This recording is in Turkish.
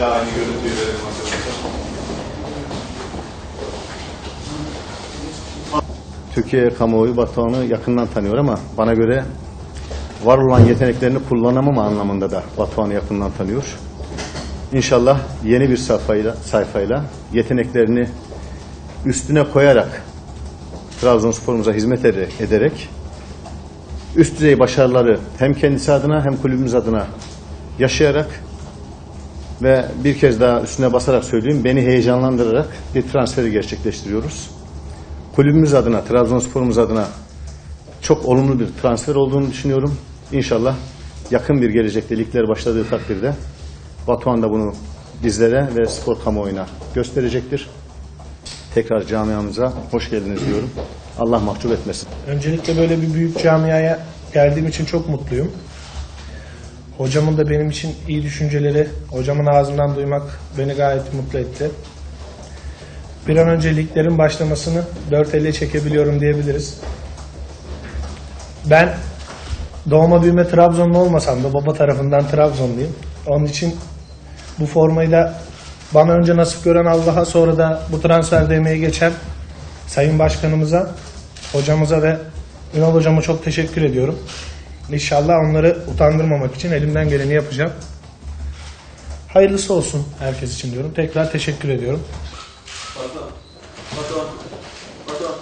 Daha aynı görüntüyü verelim arkadaşlar. Türkiye kamuoyu Batuhan'ı yakından tanıyor ama bana göre var olan yeteneklerini kullanamama anlamında da Batuhan'ı yakından tanıyor. İnşallah yeni bir sayfayla, sayfayla yeteneklerini üstüne koyarak Trabzonspor'umuza hizmet ederek üst düzey başarıları hem kendisi adına hem kulübümüz adına yaşayarak ve bir kez daha üstüne basarak söyleyeyim beni heyecanlandırarak bir transferi gerçekleştiriyoruz kulübümüz adına, Trabzonspor'umuz adına çok olumlu bir transfer olduğunu düşünüyorum. İnşallah yakın bir gelecekte ligler başladığı takdirde Batuhan da bunu bizlere ve spor kamuoyuna gösterecektir. Tekrar camiamıza hoş geldiniz diyorum. Allah mahcup etmesin. Öncelikle böyle bir büyük camiaya geldiğim için çok mutluyum. Hocamın da benim için iyi düşünceleri, hocamın ağzından duymak beni gayet mutlu etti. Bir an önce liglerin başlamasını dört elle çekebiliyorum diyebiliriz. Ben doğma büyüme Trabzonlu olmasam da baba tarafından Trabzonluyum. Onun için bu formayı da bana önce nasip gören Allah'a sonra da bu transferde emeği geçen Sayın Başkanımıza, hocamıza ve Ünal hocama çok teşekkür ediyorum. İnşallah onları utandırmamak için elimden geleni yapacağım. Hayırlısı olsun herkes için diyorum. Tekrar teşekkür ediyorum. Pardon. Pardon. Pardon.